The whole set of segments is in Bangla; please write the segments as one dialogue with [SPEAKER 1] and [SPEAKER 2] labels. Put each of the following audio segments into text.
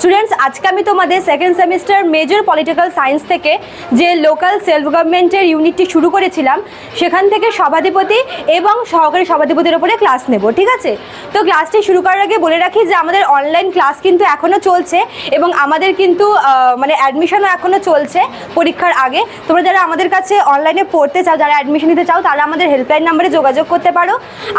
[SPEAKER 1] students আজকে আমি তোমাদের second semester major political science থেকে যে লোকাল সেলফ গভর্নমেন্টের ইউনিটটি শুরু করেছিলাম, সেখান থেকে সভাধিপতি এবং সহকারী সভাধিপতির ওপরে ক্লাস নেব, ঠিক আছে? তো ক্লাসটি শুরু করার আগে বলে রাখি যে আমাদের অনলাইন ক্লাস কিন্তু এখনও চলছে এবং আমাদের কিন্তু মানে অ্যাডমিশনও এখনও চলছে পরীক্ষার আগে। তোমরা যারা আমাদের কাছে অনলাইনে পড়তে চাও, যারা অ্যাডমিশন নিতে চাও, তারা আমাদের হেল্পলাইন নাম্বারে যোগাযোগ করতে পারো।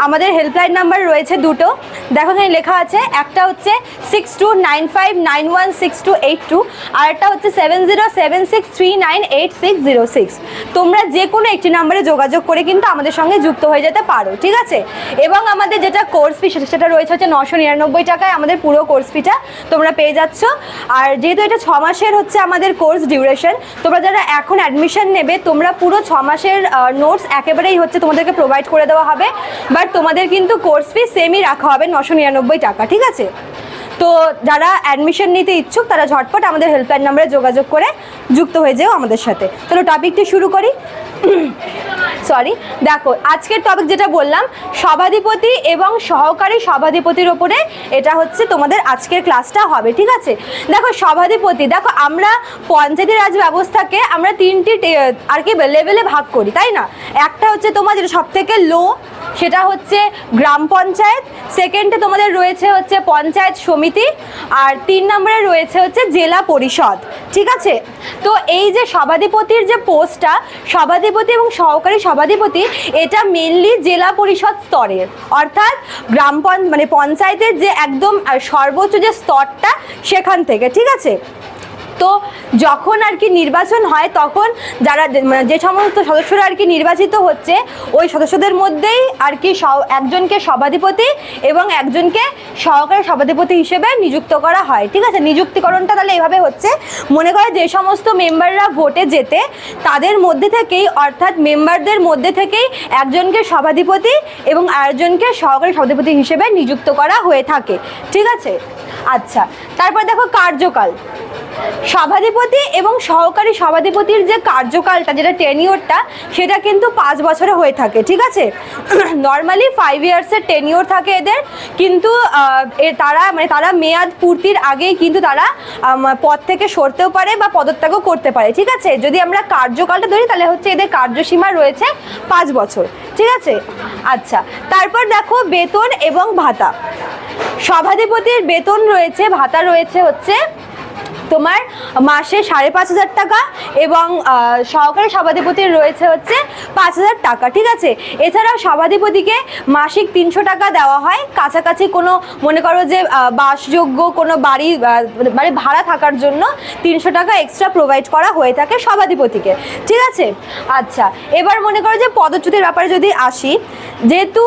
[SPEAKER 1] আমাদের হেল্পলাইন নাম্বার রয়েছে দুটো। দেখো এখানে লেখা আছে, একটা হচ্ছে six two nine five nine one six two eight two আর একটা হচ্ছে seven zero seven six three nine eight six zero six. তোমরা যে কোনো একটি নাম্বারে যোগাযোগ করে কিন্তু আমাদের সঙ্গে যুক্ত হয়ে যেতে পারো, ঠিক আছে? এবং আমাদের যেটা কোর্স ফি সেটা রয়েছে হচ্ছে নশো নিরানব্বই টাকায়, আমাদের পুরো কোর্স ফিটা তোমরা পেয়ে যাচ্ছ। আর যেহেতু এটা ছ মাসের হচ্ছে আমাদের কোর্স ডিউরেশন তোমরা যারা এখন অ্যাডমিশন নেবে, তোমরা পুরো ছ মাসের নোটস একেবারেই হচ্ছে তোমাদেরকে প্রোভাইড করে দেওয়া হবে। বাট তোমাদের কিন্তু কোর্স ফি সেমই রাখা হবে নশো নিরানব্বই টাকা, ঠিক আছে? তো যারা অ্যাডমিশন নিতে ইচ্ছুক, তারা ঝটপট আমাদের হেল্পলাইন নাম্বারে যোগাযোগ করে যুক্ত হয়ে যেও আমাদের সাথে। তাহলে টপিকটি শুরু করি। সরি দেখো, আজকের টপিক যেটা বললাম, সভাধিপতি এবং সহকারী সভাধিপতির ওপরে এটা হচ্ছে তোমাদের আজকের ক্লাসটা হবে, ঠিক আছে? দেখো, সভাধিপতি, দেখো, আমরা পঞ্চায়েতি রাজ ব্যবস্থাকে আমরা তিনটি আর কি লেভেলে ভাগ করি, তাই না? একটা হচ্ছে তোমার যেটা সব থেকে লো সেটা হচ্ছে গ্রাম পঞ্চায়েত সেকেন্ডে তোমাদের রয়েছে হচ্ছে পঞ্চায়েত সমিতি, আর তিন নম্বরে রয়েছে হচ্ছে জেলা পরিষদ, ঠিক আছে? তো এই যে সভাধিপতির যে পোস্টটা, সভাধিপতি এবং সহকারী সভাধিপতি, এটা মেনলি জেলা পরিষদ স্তরের অর্থাৎ গ্রাম মানে পঞ্চায়েতের যে একদম সর্বোচ্চ যে স্তরটা সেখান থেকে, ঠিক আছে? তো যখন আর কি নির্বাচন হয়, তখন যারা যে- মানে যে সমস্ত সদস্যরা আর কি নির্বাচিত হচ্ছে, ওই সদস্যদের মধ্যেই আর কি একজনকে সভাধিপতি এবং একজনকে সহকারী সভাধিপতি হিসেবে নিযুক্ত করা হয়। ঠিক আছে? নিযুক্তিকরণটা তাহলে এভাবে হচ্ছে। মনে করে যে সমস্ত মেম্বাররা ভোটে যেতে তাদের মধ্যে থেকেই, অর্থাৎ মেম্বারদের মধ্যে থেকেই একজনকে সভাধিপতি এবং আরেকজনকে সহকারী সভাধিপতি হিসেবে নিযুক্ত করা হয়ে থাকে। ঠিক আছে? আচ্ছা। তারপর দেখো কার্যকাল। সভাধিপতি এবং সহকারী সভাধিপতির যে কার্যকালটা, যেটা টেনিওরটা সেটা কিন্তু পাঁচ বছরে হয়ে থাকে, ঠিক আছে? নর্মালি ফাইভ ইয়ার্সের টেনিওর থাকে এদের, কিন্তু তারা মানে তারা মেয়াদ পূর্তির আগেই কিন্তু তারা পদ থেকে সরতেও পারে বা পদত্যাগও করতে পারে, ঠিক আছে? যদি আমরা কার্যকালটা ধরি, তাহলে হচ্ছে এদের কার্যসীমা রয়েছে পাঁচ বছর, ঠিক আছে? আচ্ছা তারপর দেখো বেতন এবং ভাতা। সভাধিপতির বেতন রয়েছে, ভাতা রয়েছে হচ্ছে তোমার মাসে সাড়ে পাঁচ হাজার টাকা এবং সহকারী সভাধিপতির রয়েছে হচ্ছে পাঁচ হাজার টাকা, ঠিক আছে? এছাড়াও সভাধিপতিকে মাসিক তিনশো টাকা দেওয়া হয়। কাছাকাছি কোনো, মনে করো যে বাসযোগ্য কোনো বাড়ি মানে ভাড়া থাকার জন্য তিনশো টাকা এক্সট্রা প্রোভাইড করা হয়ে থাকে সভাধিপতিকে, ঠিক আছে? আচ্ছা এবার মনে করো যে পদচ্যুতির ব্যাপারে যদি আসি, যেহেতু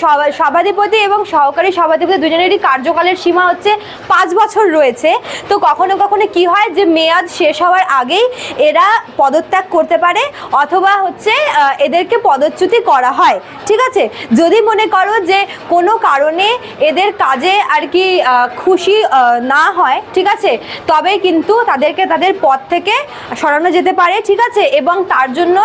[SPEAKER 1] সভা- সভাধিপতি এবং সহকারী সভাধিপতি দুজনেরই কার্যকালের সীমা হচ্ছে পাঁচ বছর রয়েছে, তো কখনো কখনো কি হয় যে মেয়াদ শেষ হওয়ার আগেই এরা পদত্যাগ করতে পারে অথবা হচ্ছে এদেরকে পদচ্যুতি করা হয়। ঠিক আছে? যদি মনে করো যে কোনো কারণে এদের কাজে আর কি খুশি না হয়, ঠিক আছে? তবে কিন্তু তাদেরকে তাদের পদ থেকে সরানো যেতে পারে, ঠিক আছে? এবং তার জন্য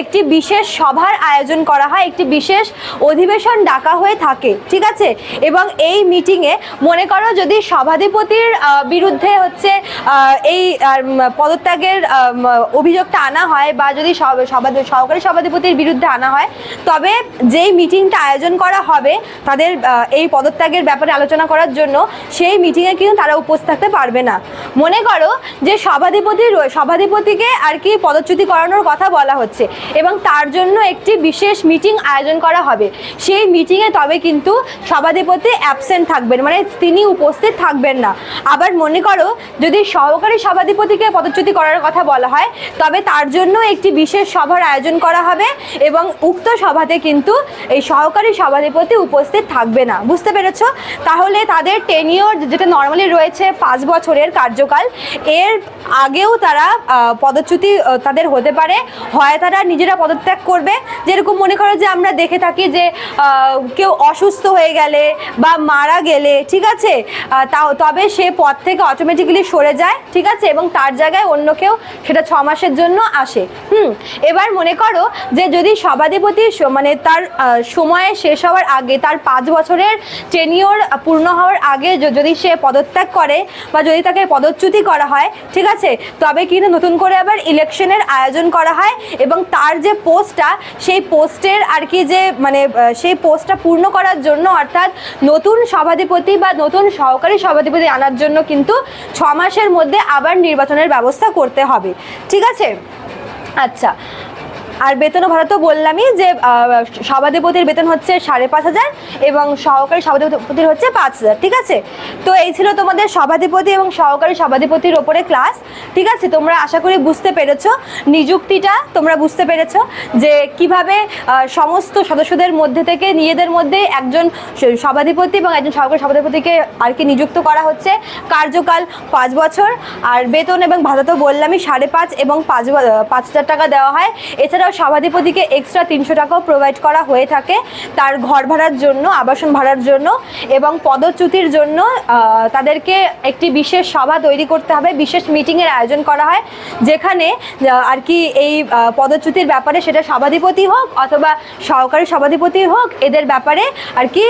[SPEAKER 1] একটি বিশেষ সভার আয়োজন করা হয়, একটি বিশেষ অধিবেশন ডাকা হয়ে থাকে, ঠিক আছে? এবং এই মিটিংয়ে মনে করো যদি সভাধিপতির বিরুদ্ধে হচ্ছে এই পদত্যাগের অভিযোগটা আনা হয় বা যদি সহকারী সভাধিপতির বিরুদ্ধে আনা হয়, তবে যেই মিটিংটা আয়োজন করা হবে, তাদের এই পদত্যাগের ব্যাপারে আলোচনা করার জন্য সেই মিটিংয়ে কিন্তু তারা উপস্থিত থাকতে পারবে না। মনে করো যে সভাধিপতি সভাধিপতিকে আর কি পদচ্যুতি করানোর কথা বলা হচ্ছে এবং তার জন্য একটি বিশেষ মিটিং আয়োজন করা হবে। সেই মিটিংয়ে তবে কিন্তু সভাধিপতি অ্যাবসেন্ট থাকবেন মানে তিনি উপস্থিত থাকবেন না। আবার মনে করো যদি সহকারী সভাধিপতিকে পদচ্যুতি করার কথা বলা হয়। তবে তার জন্য একটি বিশেষ সভার আয়োজন করা হবে এবং উক্ত সভাতে কিন্তু এই সহকারী সভাধিপতি উপস্থিত থাকবে না। বুঝতে পেরেছ? তাহলে তাদের টেনিওর যেটা নর্মালি রয়েছে পাঁচ বছরের কার্যকাল, এর আগেও তারা পদচ্যুতি তাদের হতে পারে। হয় তারা নিজেরা পদত্যাগ করবে। যেরকম মনে করো যে আমরা দেখে থাকি যে কেউ অসুস্থ হয়ে গেলে বা মারা গেলে, ঠিক আছে? তাও, তবে সে পদ থেকে অটোমেটিক্যালি সরে যায়। যায়, ঠিক আছে? এবং তার জায়গায় অন্য কেউ সেটা ছ মাসের জন্য আসে। হুম, এবার মনে করো যে যদি সভাধিপতি মানে তার সময়ে শেষ হওয়ার আগে, তার পাঁচ বছরের টেনিওর পূর্ণ হওয়ার আগে যদি সে পদত্যাগ করে বা যদি তাকে পদচ্যুতি করা হয়, ঠিক আছে? তবে কিন্তু নতুন করে আবার ইলেকশনের আয়োজন করা হয় এবং তার যে পোস্টটা সেই পোস্টের আর কি যে মানে সেই পোস্টটা পূর্ণ করার জন্য অর্থাৎ নতুন সভাধিপতি বা নতুন সহকারী সভাধিপতি আনার জন্য কিন্তু ছ মাসের মধ্যে আবার নির্বাচনের ব্যবস্থা করতে হবে। ঠিক আছে? আচ্ছা আর বেতন ভাড়া তো বললামই যে সভাধিপতির বেতন হচ্ছে সাড়ে পাঁচ হাজার এবং সহকারী সভাধিপতির হচ্ছে পাঁচ হাজার, ঠিক আছে? তো এই ছিল তোমাদের সভাধিপতি এবং সহকারী সভাধিপতির ওপরে ক্লাস, ঠিক আছে? তোমরা আশা করি বুঝতে পেরেছ, নিযুক্তিটা তোমরা বুঝতে পেরেছ যে কীভাবে সমস্ত সদস্যদের মধ্যে থেকে নিজেদের মধ্যে একজন সভাধিপতি এবং একজন সহকারী সভাধিপতিকে আর কি নিযুক্ত করা হচ্ছে কার্যকাল পাঁচ বছর। আর বেতন এবং ভাতা তো বললামই সাড়ে পাঁচ এবং পাঁচ পাঁচ হাজার টাকা দেওয়া হয়। এছাড়াও সভাধিপতিকে এক্সট্রা তিনশো টাকাও প্রোভাইড করা হয়ে থাকে তার ঘর ভাড়ার জন্য, আবাসন ভাড়ার জন্য এবং পদচ্যুতির জন্য তাদেরকে একটি বিশেষ সভা তৈরি করতে হবে, বিশেষ মিটিংয়ের আয়োজন করা হয়, যেখানে আর কি এই পদচ্যুতির ব্যাপারে সেটা সভাধিপতি হোক অথবা সহকারী সভাধিপতি হোক, এদের ব্যাপারে আর কি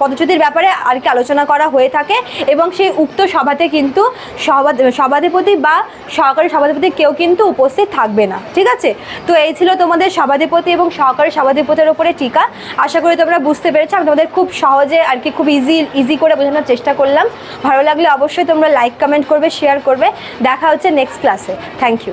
[SPEAKER 1] পদচ্যুতির ব্যাপারে আর কি আলোচনা করা হয়ে থাকে এবং সেই উক্ত সভাতে কিন্তু সভা সভাধিপতি বা সহকারী সভাধিপতি কেউ কিন্তু উপস্থিত থাকবে না, ঠিক আছে? তো এই ছিল তোমাদের সভাধিপতি এবং সহকারী সভাধিপতির উপরে টিকা। আশা করি তোমরা বুঝতে পেরেছ, আমি তোমাদের খুব সহজে আর কি খুব ইজি ইজি করে বোঝানোর চেষ্টা করলাম। ভালো লাগলে অবশ্যই তোমরা লাইক কমেন্ট করবে শেয়ার করবে। দেখা হচ্ছে নেক্সট ক্লাসে থ্যাংক ইউ